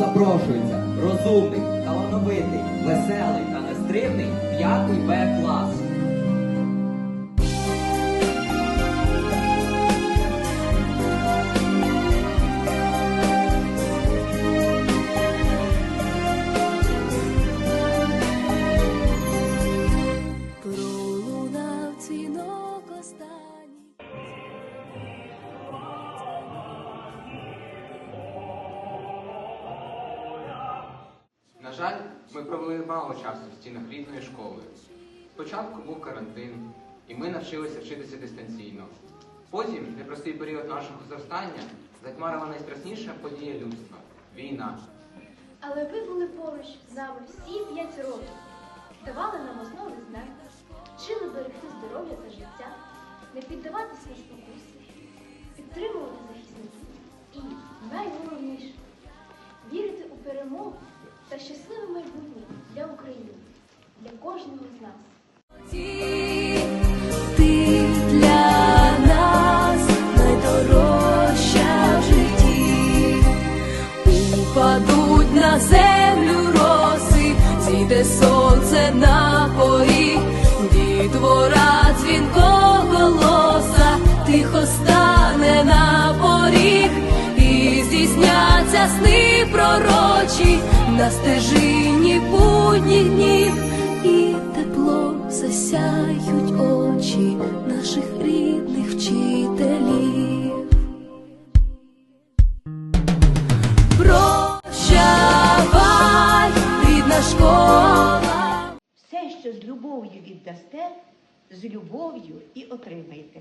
Запрошується розумний, талановитий, веселий та нестримний п'ятий Б клас. Жаль, ми провели мало часу в стінах рідної школи. Спочатку був карантин, і ми навчилися вчитися дистанційно. Потім непростий період нашого зростання затьмарила найстрасніша подія людства війна. Але ви були поруч з нами всі п'ять років, давали нам основи знань, вчили берегти здоров'я та життя, не піддаватись на спокуси, підтримувати захисників і, найголовніше, вірити у перемогу та щасливе майбутнє для України, для кожного з нас. Ти для нас найдорожча в житті. Упадуть на землю роси, зійде сонце на поріг, дітвора дзвінкого голоса, тихо стане на поріг, і здійсняться сни пророчі на стежині будніх днів, і тепло засяють очі наших рідних вчителів. Прощавай, рідна школа. Все, що з любов'ю віддасте, з любов'ю і отримаєте.